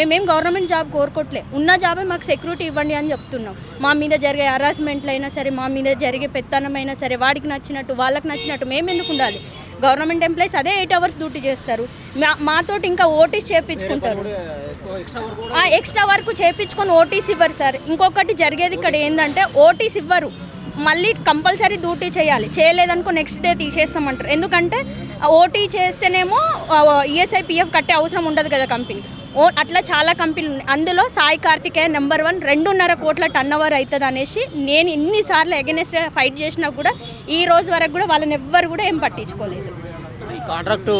మేమేం government job కోరుకోవట్లే ఉన్న జాబే మాకు సెక్యూరిటీ ఇవ్వండి అని చెప్తున్నాం. మా మీద జరిగే హరాస్మెంట్లు అయినా సరే మా మీద జరిగే పెత్తనమైనా సరే వాడికి నచ్చినట్టు వాళ్ళకి నచ్చినట్టు మేము ఎందుకు ఉండాలి? గవర్నమెంట్ ఎంప్లాయీస్ అదే ఎయిట్ అవర్స్ డ్యూటీ చేస్తారు. మా మాతోటి ఇంకా ఓటీస్ చేపించుకుంటారు. ఎక్స్ట్రా వర్క్ చేపించుకొని చేయించుకొని ఓటీస్ ఇవ్వరు సార్. ఇంకొకటి జరిగేది ఇక్కడ ఏంటంటే ఓటీస్ ఇవ్వరు. మళ్ళీ కంపల్సరీ డ్యూటీ చేయాలి. చేయలేదనుకో నెక్స్ట్ డే తీసేస్తామంటారు. ఎందుకంటే ఓటీ చేస్తేనేమో ఈఎస్ఐ పిఎఫ్ కట్టే అవసరం ఉండదు కదా కంపెనీ ఓ అట్లా చాలా కంపెనీలు ఉన్నాయి. అందులో సాయి కార్తికేయ నెంబర్ వన్ రెండున్నర కోట్ల టర్న్ ఓవర్ అవుతుంది అనేసి నేను ఎన్నిసార్లు ఎగెనెస్ట్ ఫైట్ చేసినా కూడా ఈ రోజు వరకు కూడా వాళ్ళని ఎవ్వరు కూడా ఏం పట్టించుకోలేదు. కాంట్రాక్ట్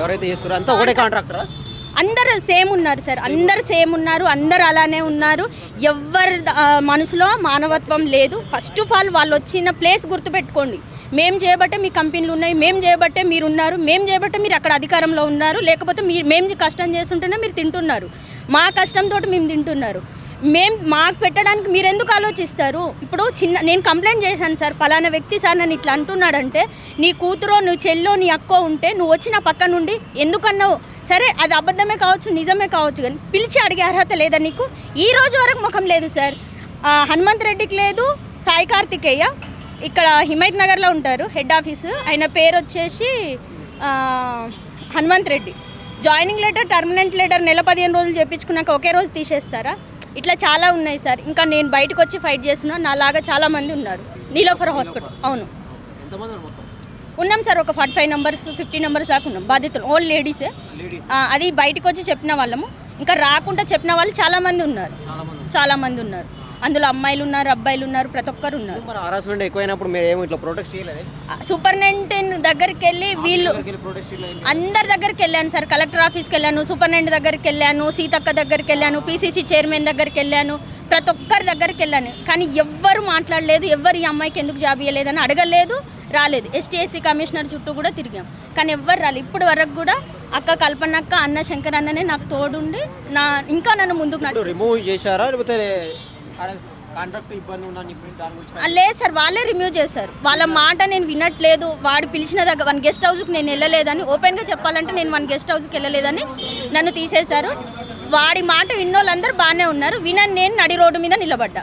ఎవరైతే చేస్తారో అంతా ఒకటే కాంట్రాక్టరా అందరు సేమ్ ఉన్నారు సార్. అందరు సేమ్ ఉన్నారు అందరు అలానే ఉన్నారు. ఎవరి మనసులో మానవత్వం లేదు. ఫస్ట్ ఆఫ్ ఆల్ వాళ్ళు వచ్చిన ప్లేస్ గుర్తుపెట్టుకోండి. మేము చేయబట్టే మీ కంపెనీలు ఉన్నాయి మేము చేయబట్టే మీరు ఉన్నారు మేము చేయబట్టే మీరు అక్కడ అధికారంలో ఉన్నారు లేకపోతే మీరు మేము కష్టం చేస్తుంటేనే మీరు తింటున్నారు. మా కష్టంతో మేము తింటున్నారు. మేం మాకు పెట్టడానికి మీరు ఎందుకు ఆలోచిస్తారు? ఇప్పుడు చిన్న నేను కంప్లైంట్ చేశాను సార్ పలానా వ్యక్తి సార్ నన్ను ఇట్లా అంటున్నాడంటే నీ కూతురో నువ్వు చెల్లో నీ అక్కో ఉంటే నువ్వు వచ్చి నా పక్క నుండి ఎందుకన్నావు? సరే అది అబద్ధమే కావచ్చు నిజమే కావచ్చు కానీ పిలిచి అడిగే అర్హత లేదా నీకు? ఈ రోజు వరకు ముఖం లేదు సార్. హనుమంత్ రెడ్డికి లేదు సాయి కార్తికేయ. ఇక్కడ హిమైత్ నగర్లో ఉంటారు హెడ్ ఆఫీసు. ఆయన పేరు వచ్చేసి Hanumanth Reddy. Joining letter terminate letter నెల పదిహేను రోజులు చెప్పించుకున్నాక ఒకే రోజు తీసేస్తారా? ఇట్లా చాలా ఉన్నాయి సార్. ఇంకా నేను బయటకు వచ్చి ఫైట్ చేస్తున్నా. నాలాగా చాలా మంది ఉన్నారు. నీలోఫర్ హాస్పిటల్. అవును. ఉన్నాం సార్. ఒక forty five numbers fifty numbers దాకా ఉన్నాం. బాధితులు. ఓన్లీ లేడీసే అది బయటకు వచ్చి చెప్పిన వాళ్ళము. ఇంకా రాకుండా చెప్పిన వాళ్ళు చాలా మంది ఉన్నారు. చాలా మంది చాలా మంది ఉన్నారు. అందులో అమ్మాయిలు ఉన్నారు అబ్బాయిలు ఉన్నారు ప్రతి ఒక్కరు ఉన్నారు మరి హరాస్మెంట్ ఎక్కువైనప్పుడు మీరు ఏమో ఇట్లా ప్రొటెక్ట్ చేయలేదు? సూపరింటెండెంట్ దగ్గరికి వెళ్ళి వీళ్ళు అందరి దగ్గరికి వెళ్ళాను సార్. కలెక్టర్ ఆఫీస్కి వెళ్ళాను సూపరింటెండెంట్ దగ్గరికి వెళ్ళాను సీతక్క దగ్గరికి వెళ్ళాను పీసీసీ చైర్మన్ దగ్గరికి వెళ్ళాను ప్రతి ఒక్కరి దగ్గరికి వెళ్ళాను కానీ ఎవ్వరు మాట్లాడలేదు ఎవ్వరు ఈ అమ్మాయికి ఎందుకు జాబ్ ఇవ్వలేదని అడగలేదు రాలేదు. ఎస్టీఎస్సీ కమిషనర్ చుట్టూ కూడా తిరిగాం. కానీ ఎవ్వరు రాలేదు ఇప్పటి వరకు కూడా అక్క కల్పనక్క అన్న శంకర్ అన్ననే నాకు తోడుండి నా ఇంకా నన్ను ముందుకు రిమూవ్ చేశారా? లేకపోతే లేదు సార్ వాళ్ళే రిమూవ్ చేశారు. వాళ్ళ మాట నేను వినట్లేదు. వాడు పిలిచిన దగ్గర వన్ గెస్ట్ హౌస్కి నేను వెళ్ళలేదని ఓపెన్గా చెప్పాలంటే నేను వన్ గెస్ట్ హౌస్కి వెళ్ళలేదని నన్ను తీసేశారు. వాడి మాట విన్నోళ్ళందరూ బాగానే ఉన్నారు. వినని నేను నడి రోడ్డు మీద నిలబడ్డా.